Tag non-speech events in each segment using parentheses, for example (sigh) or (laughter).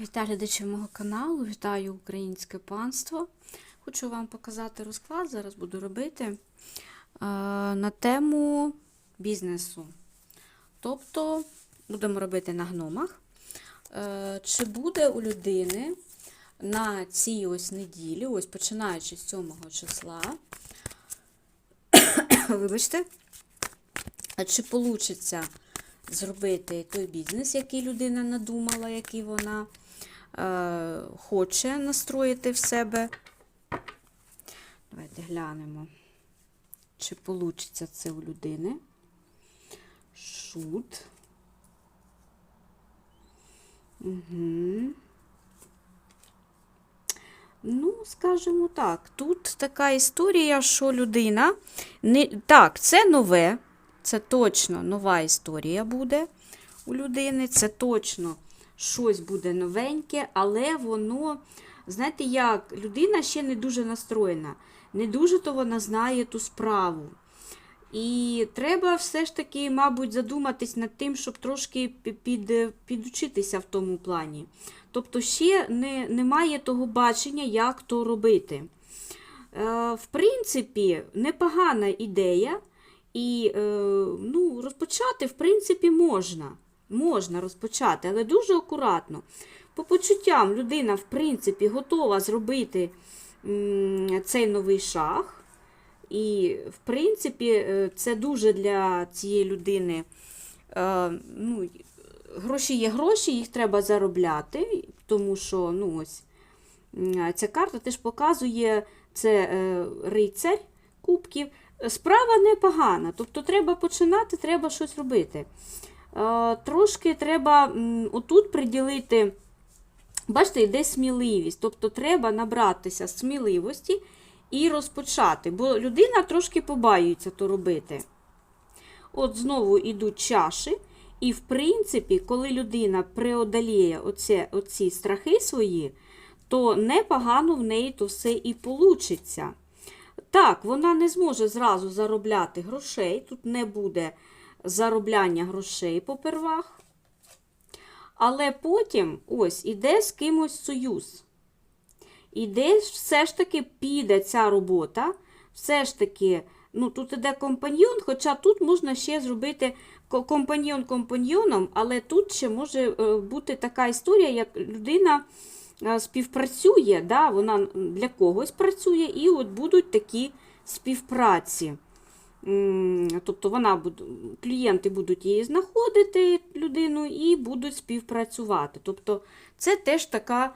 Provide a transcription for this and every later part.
Вітаю глядачів мого каналу, вітаю українське панство. Хочу вам показати розклад, зараз буду робити е, на тему бізнесу. Тобто, будемо робити на гномах. Е, Чи буде у людини на цій ось неділі, ось починаючи з 7 числа, (coughs) вибачте, чи вийде зробити той бізнес, який людина надумала, який вона хоче настроїти в себе. Давайте глянемо, чи вийде це у людини. Шут. Угу. Ну, скажімо так, тут така історія, що людина. Не... Так, це нове, це точно нова історія буде у людини, це точно щось буде новеньке, але воно, знаєте, як людина ще не дуже настроєна, не дуже то вона знає ту справу. І треба все ж таки, мабуть, задуматись над тим, щоб трошки під, підучитися в тому плані. Тобто, ще не, немає того бачення, як то робити. Е, в принципі, непогана ідея, і е, ну, розпочати, в принципі, можна. Можна розпочати, але дуже акуратно. По почуттям, людина, в принципі, готова зробити цей новий шаг. І, в принципі, е, це дуже для цієї людини. Е, ну, Гроші є гроші, їх треба заробляти, тому що ну, ось, ця карта теж показує це е, рицарь кубків. Справа непогана, тобто треба починати, треба щось робити. Е, Трошки треба отут приділити, бачите, йде сміливість, тобто треба набратися сміливості і розпочати, бо людина трошки побаюється то робити. От знову йдуть чаші. І, в принципі, коли людина преодоліє оце, оці страхи свої, то непогано в неї то все і получиться. Так, вона не зможе зразу заробляти грошей, тут не буде заробляння грошей попервах. Але потім ось іде з кимось союз. Іде все ж таки піде ця робота, все ж таки, ну тут іде компаньйон, хоча тут можна ще зробити компаньйон компаньйоном, але тут ще може е, бути така історія, як людина е, співпрацює, да, вона для когось працює, і от будуть такі співпраці. Тобто вона буде, клієнти будуть її знаходити, людину, і будуть співпрацювати. Тобто це теж така,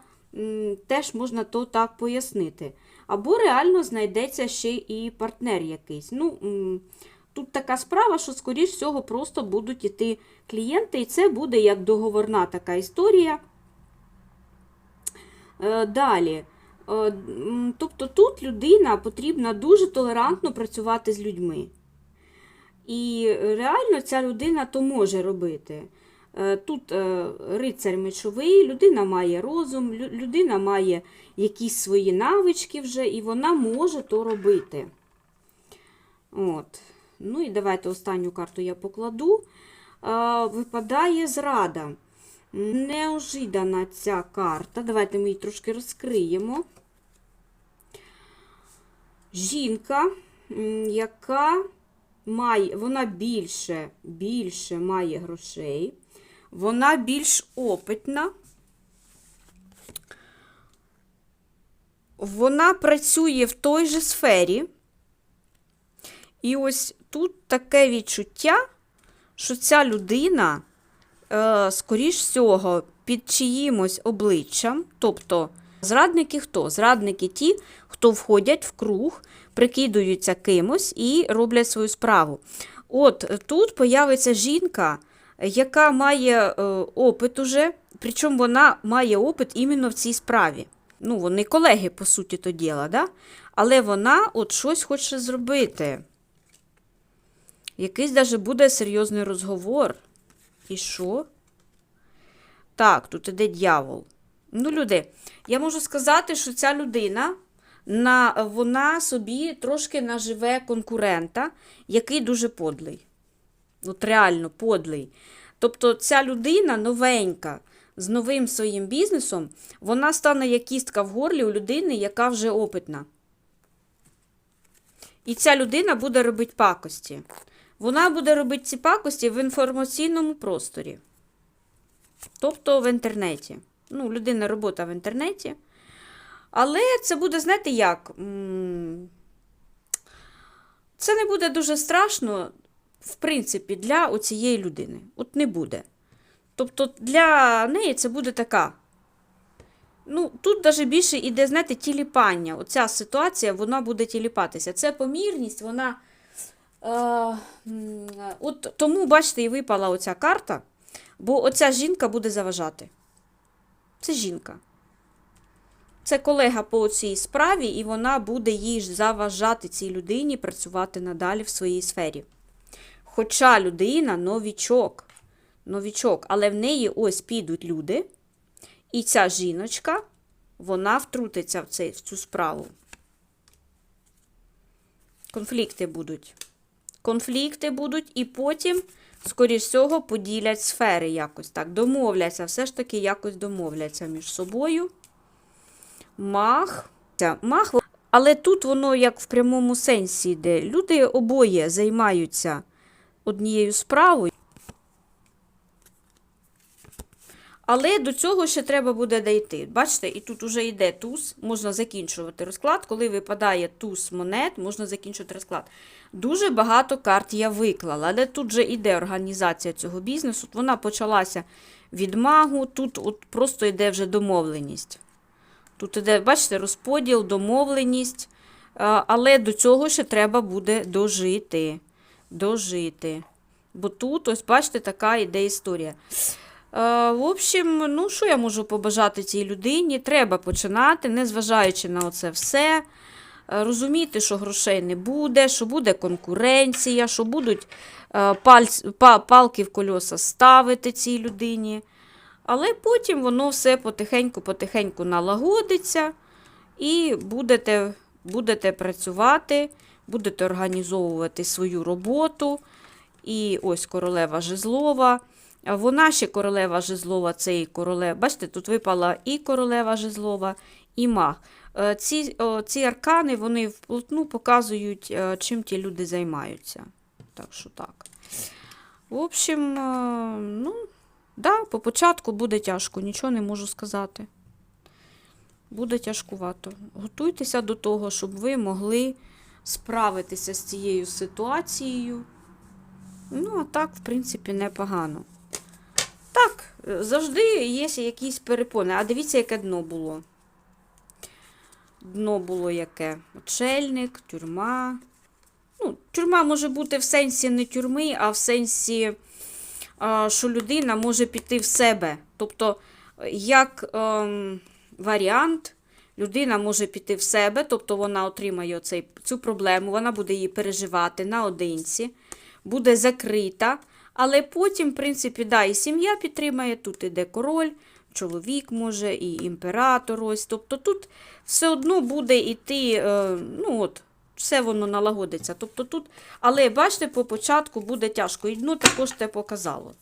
теж можна то так пояснити. Або реально знайдеться ще і партнер якийсь. Ну, Тут така справа, що, скоріш всього, просто будуть іти клієнти, і це буде як договорна така історія. Е, далі. Е, тобто тут людина потрібна дуже толерантно працювати з людьми. І реально ця людина то може робити. Е, тут рицарь мечовий, людина має розум, людина має якісь свої навички вже, і вона може то робити. От. Ну і давайте останню карту я покладу. Випадає зрада. Неожидана ця карта. Давайте ми її трошки розкриємо. Жінка, яка має, вона більше, більше має грошей, вона більш опитна. Вона працює в той же сфері. І ось тут таке відчуття, що ця людина, скоріш всього, під чиїмось обличчям, тобто зрадники хто? Зрадники ті, хто входять в круг, прикидуються кимось і роблять свою справу. От тут появиться жінка, яка має е, опит уже, причому вона має опит іменно в цій справі. Ну, вони колеги, по суті, то діла, да? але вона от щось хоче зробити. Якийсь даже буде серйозний розговор. І що? Так, тут іде дьявол. Ну, люди, я можу сказати, що ця людина на, вона собі трошки наживе конкурента, який дуже подлий. От реально подлий. Тобто ця людина новенька, з новим своїм бізнесом, вона стане як кістка в горлі у людини, яка вже опитна. І ця людина буде робити пакості. Вона буде робити ці пакості в інформаційному просторі. Тобто в інтернеті. Ну, людина робота в інтернеті. Але це буде, знаєте, як? Це не буде дуже страшно, в принципі, для оцієї людини. От не буде. Тобто для неї це буде така. Ну, тут навіть більше іде, знаєте, тіліпання. Оця ситуація, вона буде тіліпатися. Це помірність, вона. Е, от тому, бачите, і випала оця карта, бо оця жінка буде заважати. Це жінка. Це колега по цій справі, і вона буде їй заважати цій людині працювати надалі в своїй сфері. Хоча людина новічок, новічок, але в неї ось підуть люди, і ця жіночка, вона втрутиться в, цю справу. Конфлікти будуть. Конфлікти будуть, і потім, скоріш всього, поділять сфери якось так. Домовляться, все ж таки якось домовляться між собою. Мах. Мах, але тут воно як в прямому сенсі йде. Люди обоє займаються однією справою. Але до цього ще треба буде дійти. Бачите, і тут вже йде туз, можна закінчувати розклад. Коли випадає туз монет, можна закінчувати розклад. Дуже багато карт я виклала, але тут вже йде організація цього бізнесу. Вона почалася від магу, тут от просто йде вже домовленість. Тут іде, бачите, розподіл, домовленість. Але до цього ще треба буде дожити. Дожити. Бо тут, ось, бачите, така йде історія. Е, В общем, ну, що я можу побажати цій людині? Треба починати, незважаючи на оце все. Е, Розуміти, що грошей не буде, що буде конкуренція, що будуть е, пальць, па, палки в кольоса ставити цій людині. Але потім воно все потихеньку-потихеньку налагодиться, і будете, будете працювати, будете організовувати свою роботу. І ось королева Жезлова. Вона ще королева Жезлова, це і королева. Бачите, тут випала і королева Жезлова, і маг. Е, Ці, ці аркани вони вплотну показують, е, чим ті люди займаються. Так що так. В общем, е, ну, да, по початку буде тяжко, нічого не можу сказати. Буде тяжкувато. Готуйтеся до того, щоб ви могли справитися з цією ситуацією. Ну, а так, в принципі, непогано. Так, завжди є якісь перепони. А дивіться, яке дно було. Дно було яке? Отшельник, тюрма. Ну, Тюрма може бути в сенсі не тюрми, а в сенсі, що людина може піти в себе. Тобто, як ем, варіант, людина може піти в себе, тобто вона отримає оцей, цю проблему, вона буде її переживати наодинці, буде закрита. Але потім, в принципі, да, і сім'я підтримає, тут іде король, чоловік може, і імператор ось. Тобто тут все одно буде йти, е, ну от, все воно налагодиться. Тобто тут, Але бачите, по початку буде тяжко. І дно також те показало.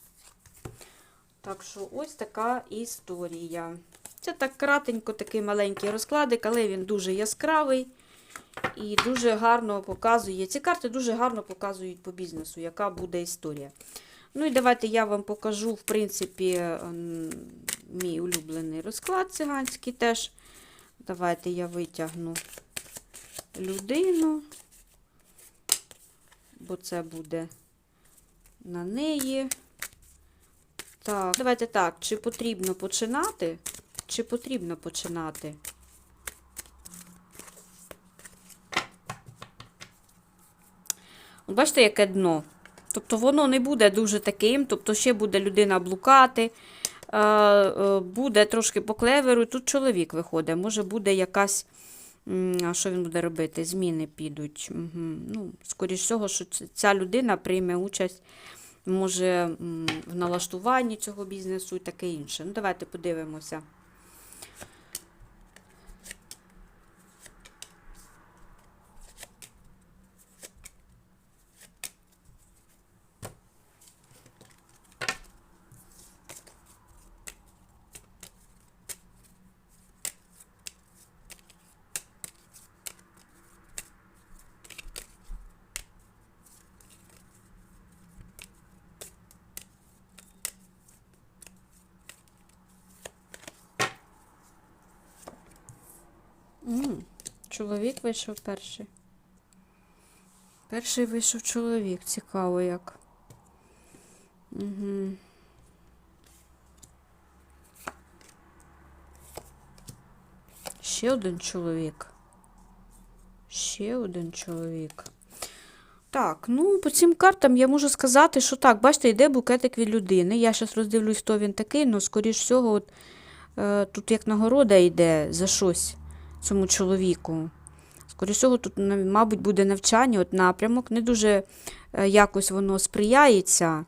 Так що ось така історія. Це так кратенько, такий маленький розкладик, але він дуже яскравий і дуже гарно показує. Ці карти дуже гарно показують по бізнесу, яка буде історія. Ну і давайте я вам покажу, в принципі, ем, мій улюблений розклад циганський теж. Давайте я витягну людину, бо це буде на неї. Так, давайте так, чи потрібно починати? Чи потрібно починати? Бачите, яке дно? Тобто воно не буде дуже таким, тобто ще буде людина блукати, е, е, буде трошки по клеверу. Тут чоловік виходить, може буде якась, а що він буде робити? Зміни підуть. Угу. Ну, Скоріше всього, що ця людина прийме участь може в налаштуванні цього бізнесу і таке інше. Ну, Давайте подивимося. Чоловік вийшов перший. Перший вийшов чоловік. Цікаво як. Угу. Ще один чоловік. Ще один чоловік. Так, ну по цим картам я можу сказати, що так, бачите, йде букетик від людини. Я зараз роздивлюсь, хто він такий, але, скоріш всього, от, е, тут як нагорода йде за щось цьому чоловіку. Скоріше всього, тут, мабуть, буде навчання, от напрямок. Не дуже е, якось воно сприяється.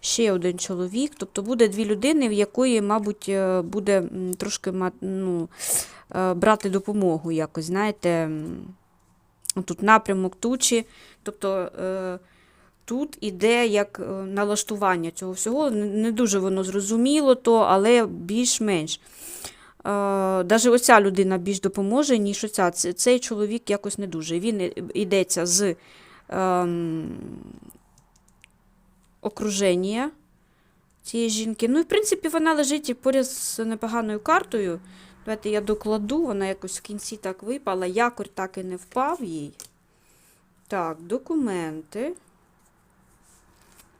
Ще один чоловік. Тобто буде дві людини, в якої, мабуть, е, буде трошки ну, е, брати допомогу якось, знаєте. Тут напрямок тучі. Тобто тут іде як налаштування цього всього. Не дуже воно зрозуміло, то, але більш-менш. Навіть оця людина більш допоможе, ніж оця. Цей чоловік якось не дуже. Він йдеться з ем, окруження цієї жінки. Ну, і, в принципі, вона лежить поряд з непоганою картою. Давайте я докладу, вона якось в кінці так випала. Якорь так і не впав їй. Так, документи.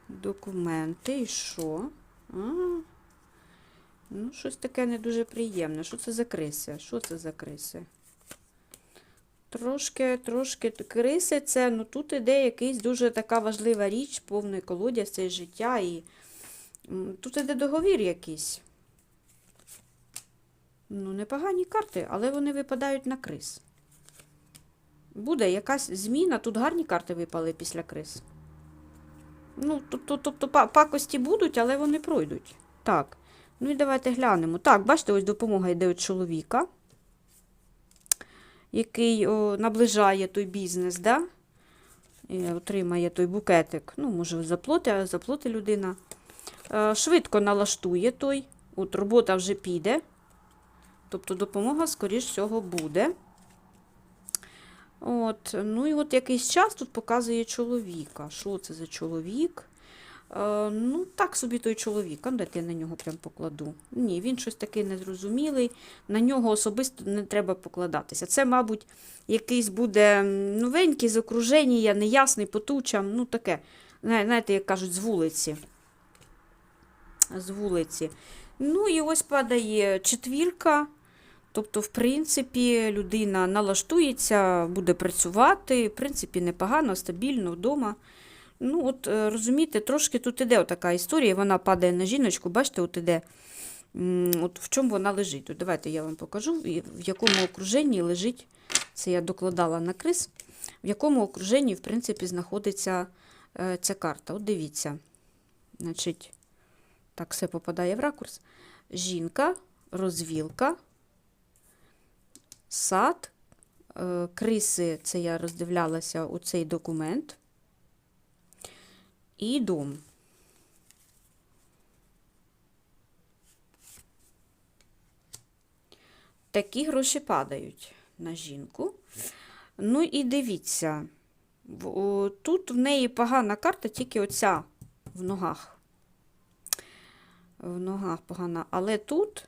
Документи, і що? А, ну, щось таке не дуже приємне. Що це за криси? Що це за криси? Трошки, трошки криси це, ну тут іде якийсь дуже така важлива річ, повний колодязь, це життя, і тут іде договір якийсь. Ну, непогані карти, але вони випадають на криз. Буде якась зміна, тут гарні карти випали після криз. Ну, тобто, тобто пакості будуть, але вони пройдуть. Так. Ну і давайте глянемо. Так, бачите, ось допомога йде від чоловіка, який о, наближає той бізнес, да? І отримає той букетик. Ну, може, заплоти, заплоти людина. Е, швидко налаштує той. От робота вже піде. Тобто допомога, скоріш всього, буде. От, ну і от якийсь час тут показує чоловіка. Що це за чоловік? Е, ну, так собі той чоловік. А дайте я на нього прям покладу. Ні, він щось такий незрозумілий. На нього особисто не треба покладатися. Це, мабуть, якийсь буде новенький з окруження, неясний, потучам, ну таке. Знаєте, як кажуть, з вулиці. З вулиці. Ну і ось падає четвірка. Тобто, в принципі, людина налаштується, буде працювати, в принципі, непогано, стабільно вдома. Ну, от е, розумієте, трошки тут іде така історія, вона падає на жіночку, бачите, от іде, от в чому вона лежить. От давайте я вам покажу, в якому окруженні лежить, це я докладала на криз, в якому окруженні, в принципі, знаходиться е, ця карта. От дивіться. Значить, так все попадає в ракурс. Жінка, розвілка, сад, е, криси, це я роздивлялася у цей документ. І дом. Такі гроші падають на жінку. Ну і дивіться, тут в неї погана карта, тільки оця в ногах. В ногах погана. Але тут,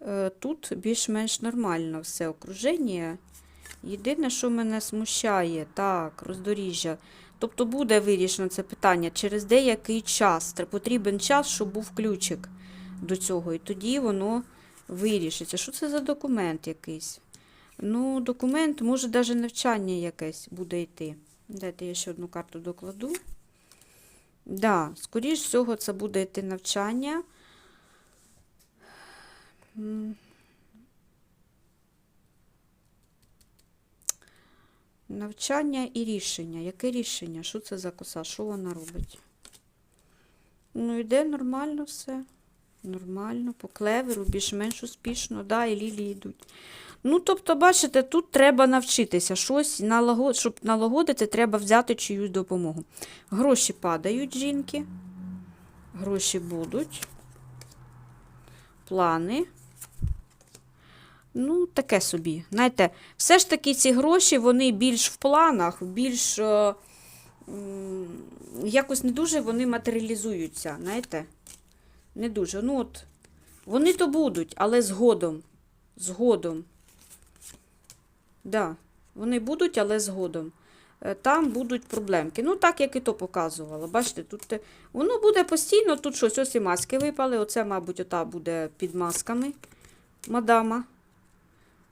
е, тут більш-менш нормально все окруження. Єдине, що мене смущає, так, роздоріжжя. Тобто буде вирішено це питання через деякий час. Потрібен час, щоб був ключик до цього. І тоді воно вирішиться. Що це за документ якийсь? Ну, документ, може, навіть навчання якесь буде йти. Дайте я ще одну карту докладу. Да, скоріш всього, це буде йти навчання. Навчання і рішення. Яке рішення? Що це за коса? Що вона робить? Ну, йде нормально все. Нормально, по клеверу, більш-менш успішно, да, і лілії йдуть. Ну, тобто, бачите, тут треба навчитися щось, налагод... щоб налагодити, треба взяти чиюсь допомогу. Гроші падають жінки. Гроші будуть. Плани. Ну, таке собі. Знаєте, все ж таки ці гроші, вони більш в планах, більш е, якось не дуже вони матеріалізуються, знаєте? Не дуже. Ну от, вони то будуть, але згодом. Згодом. Да, вони будуть, але згодом. Е, Там будуть проблемки. Ну, так, як і то показувала. Бачите, тут те- воно буде постійно, тут щось, ось і маски випали. Оце, мабуть, ота буде під масками мадама.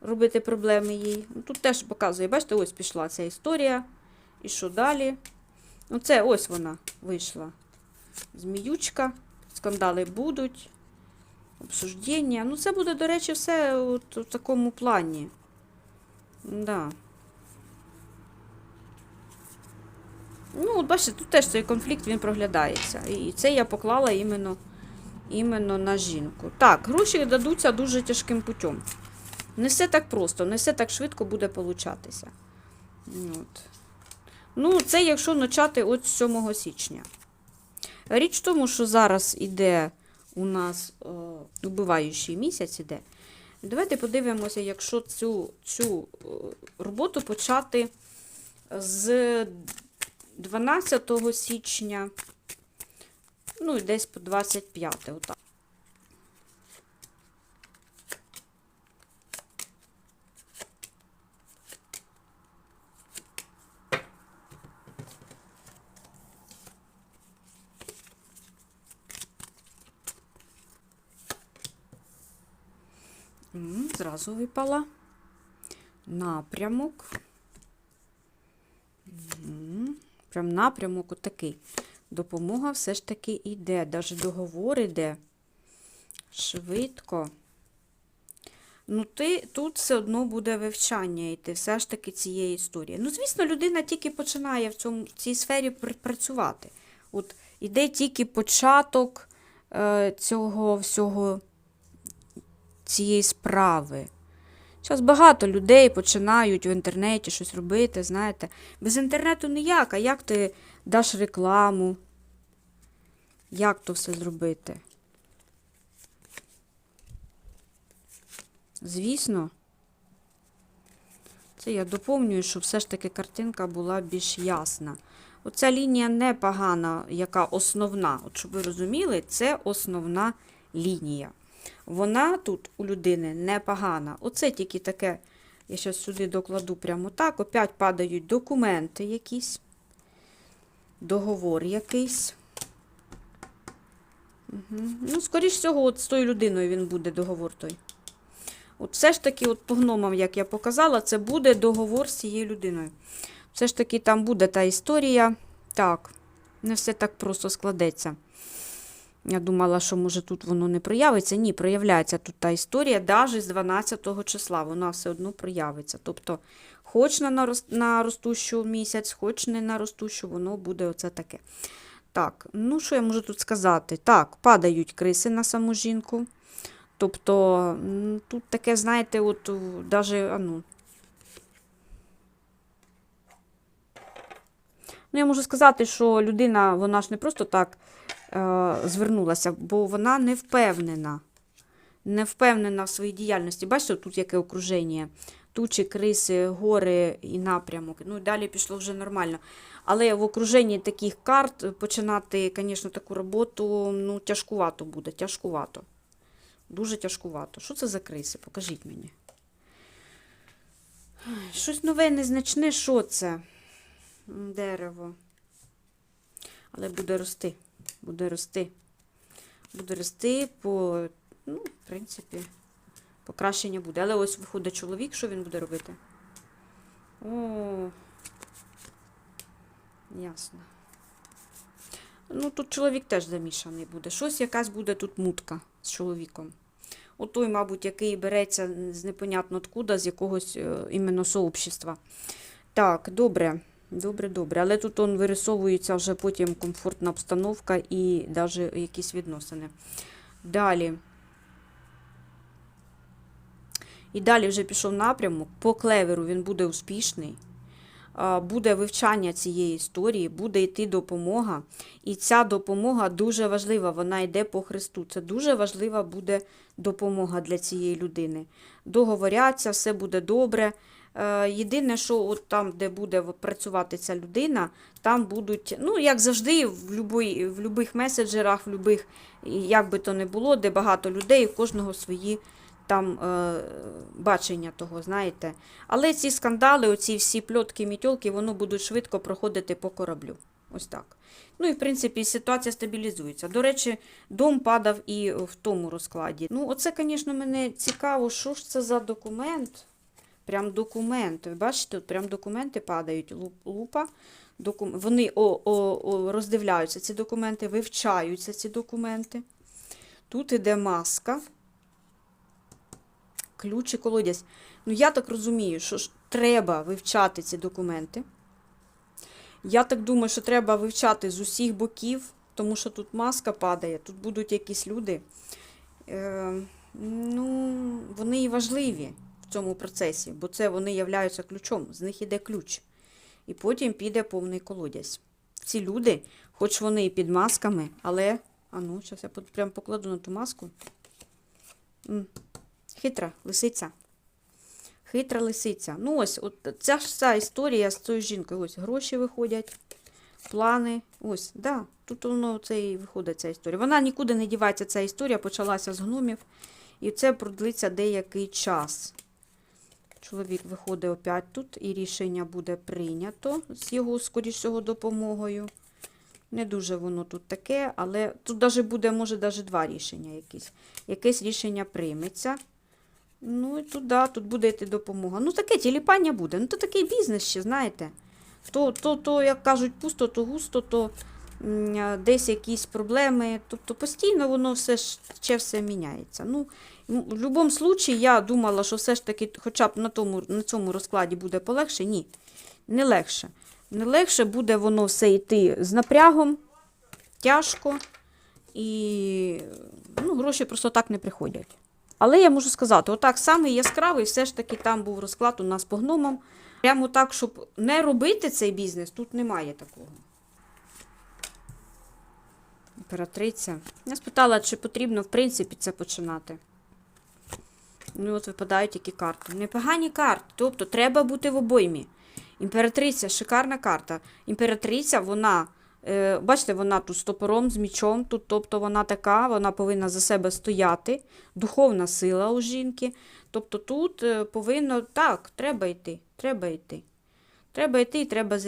Робити проблеми їй. Ну, Тут теж показує, бачите, ось пішла ця історія. І що далі? Оце ось вона вийшла. Зміючка, скандали будуть, обсуждення. Ну, це буде, до речі, все от, в такому плані. Да. Ну, от бачите, тут теж цей конфлікт він проглядається. І це я поклала іменно, іменно на жінку. Так, гроші дадуться дуже тяжким путем. Не все так просто, не все так швидко буде получатися. От. Ну, це якщо почати от з 7 січня. Річ в тому, що зараз іде у нас е, убиваючий місяць іде. Давайте подивимося, якщо цю, цю е, роботу почати з 12 січня, ну і десь по 25. Отак. Зразу випала напрямок. Мгм. Прям напрямок отакий. Допомога все ж таки йде. Навіть договор йде. Швидко. Ну, ти тут все одно буде вивчання йти, все ж таки цієї історії. Ну, звісно, людина тільки починає в, цьому, в цій сфері пр- працювати. От іде тільки початок е, цього всього, цієї справи. Зараз багато людей починають в інтернеті щось робити, знаєте. Без інтернету ніяк, а як ти даш рекламу? Як то все зробити? Звісно. Це я доповнюю, щоб все ж таки картинка була більш ясна. Оця лінія непогана, яка основна. От щоб ви розуміли, це основна лінія. Вона тут у людини непогана. Оце тільки таке, я зараз сюди докладу прямо так. Опять падають документи якісь, договор якийсь. Угу. Ну, скоріш всього, от з тою людиною він буде договор той. От все ж таки, от по гномам, як я показала, це буде договор з цією людиною. Все ж таки, там буде та історія. Так, не все так просто складеться. Я думала, що може тут воно не проявиться. Ні, проявляється тут та історія, навіть з 12 числа вона все одно проявиться. Тобто, хоч на, ростущу місяць, хоч не на ростущу, воно буде оце таке. Так, ну що я можу тут сказати? Так, падають криси на саму жінку. Тобто, тут таке, знаєте, от даже, а ну. Ну, я можу сказати, що людина, вона ж не просто так звернулася, бо вона не впевнена. Не впевнена в своїй діяльності. Бачите, тут яке окруження? Тучі, криси, гори і напрямок. Ну і далі пішло вже нормально. Але в окруженні таких карт починати, звісно, таку роботу ну, тяжкувато буде. Тяжкувато. Дуже тяжкувато. Що це за криси? Покажіть мені. Щось нове, незначне, що це? Дерево. Але буде рости. Буде рости. Буде рости по, ну, в принципі, покращення буде. Але ось виходить чоловік, що він буде робити? О, ясно. Ну, тут чоловік теж замішаний буде. Щось якась буде тут мутка з чоловіком. От той, мабуть, який береться з непонятно откуда, з якогось е, іменно сообщества. Так, добре. Добре, добре. Але тут он вирисовується вже потім комфортна обстановка і навіть якісь відносини. Далі. І далі вже пішов напрямок. По клеверу він буде успішний. Буде вивчання цієї історії, буде йти допомога. І ця допомога дуже важлива. Вона йде по Христу. Це дуже важлива буде допомога для цієї людини. Договоряться, все буде добре. Е, Єдине, що от там, де буде працювати ця людина, там будуть, ну, як завжди, в, любой, в любих меседжерах, в любих, як би то не було, де багато людей, у кожного свої там е, бачення того, знаєте. Але ці скандали, оці всі пльотки, мітьолки, воно будуть швидко проходити по кораблю. Ось так. Ну і в принципі ситуація стабілізується. До речі, дом падав і в тому розкладі. Ну, оце, звісно, мене цікаво, що ж це за документ. Прям документ. Ви бачите, от прям документи падають. Луп- Лупа. Докум... Вони о, о, о, роздивляються ці документи, вивчаються ці документи. Тут іде маска. Ключ і колодязь. Ну, я так розумію, що ж треба вивчати ці документи. Я так думаю, що треба вивчати з усіх боків, тому що тут маска падає, тут будуть якісь люди. Е, ну, вони і важливі цьому процесі, бо це вони являються ключом, з них іде ключ. І потім піде повний колодязь. Ці люди, хоч вони і під масками, але. А ну, зараз я прям покладу на ту маску. Хитра лисиця. Хитра лисиця. Ну, ось, от ця ж ця історія з цією жінкою. Ось гроші виходять, плани. Ось, да, тут воно це і виходить ця історія. Вона нікуди не дівається, ця історія почалася з гномів. І це продлиться деякий час. Чоловік виходить опять тут, і рішення буде прийнято з його, скоріш допомогою. Не дуже воно тут таке, але тут даже буде, може, даже два рішення якісь. Якесь рішення прийметься. Ну і тут, да, тут буде йти допомога. Ну, таке тіліпання буде. Ну, то такий бізнес ще, знаєте. То, то, то, як кажуть, пусто, то густо, то десь якісь проблеми. Тобто постійно воно все ще все міняється. Ну, в будь-якому випадку я думала, що все ж таки, хоча б на, тому, на цьому розкладі буде полегше. Ні, не легше. Не легше буде воно все йти з напрягом, тяжко, і ну, гроші просто так не приходять. Але я можу сказати, отак самий яскравий, все ж таки там був розклад у нас по гномам. Прямо так, щоб не робити цей бізнес, тут немає такого. Імператриця. Я спитала, чи потрібно, в принципі, це починати. Ну, от випадають які карти. Непогані карти. Тобто треба бути в обоймі. Імператриця, шикарна карта. Імператриця, вона, е, бачите, вона тут з топором, з мічом, тут, тобто вона така, вона повинна за себе стояти. Духовна сила у жінки. Тобто тут е, повинно, так, треба йти, треба йти. Треба йти і треба е,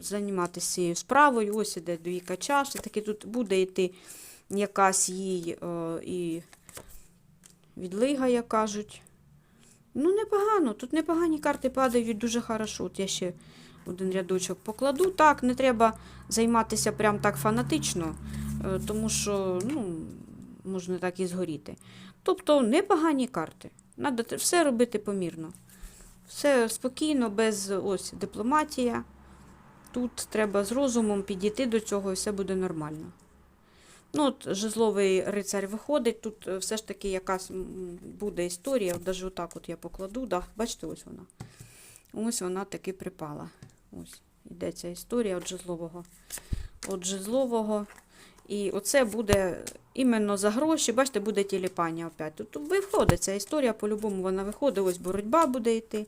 займатися цією справою. Ось іде двійка чаш. І таки тут буде йти якась їй е, і відлига, як кажуть. Ну, непогано. Тут непогані карти падають дуже хорошо. От я ще один рядочок покладу. Так, не треба займатися прям так фанатично, е, тому що ну, можна так і згоріти. Тобто непогані карти. Надо все робити помірно. Все спокійно, без ось дипломатія. Тут треба з розумом підійти до цього і все буде нормально. Ну, от жезловий рицар виходить, тут е, все ж таки якась буде історія, навіть отак от я покладу, да, бачите, ось вона. Ось вона таки припала. Ось, йде ця історія от жезлового. От жезлового. І оце буде іменно за гроші, бачите, буде тіліпання опять. Тут виходить ця історія, по-любому вона виходить, ось боротьба буде йти.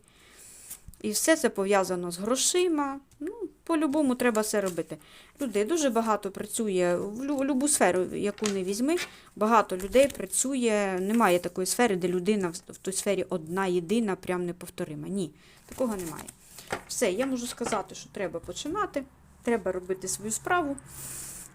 І все це пов'язано з грошима. Ну, по-любому треба все робити. Людей дуже багато працює в любу сферу, яку не візьми. Багато людей працює. Немає такої сфери, де людина в той сфері одна єдина, прям неповторима. Ні, такого немає. Все, я можу сказати, що треба починати, треба робити свою справу,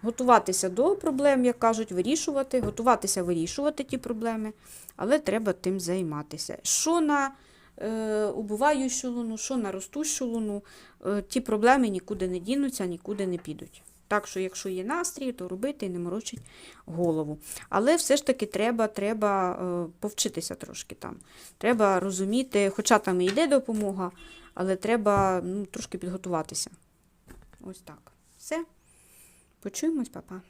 готуватися до проблем, як кажуть, вирішувати, готуватися вирішувати ті проблеми, але треба тим займатися. Що на е, убуваючу луну, що на ростущу луну, е, ті проблеми нікуди не дінуться, нікуди не підуть. Так що, якщо є настрій, то робити і не морочить голову. Але все ж таки треба, треба е, повчитися трошки там. Треба розуміти, хоча там і йде допомога, але треба ну, трошки підготуватися. Ось так. Все. Почуємось, папа.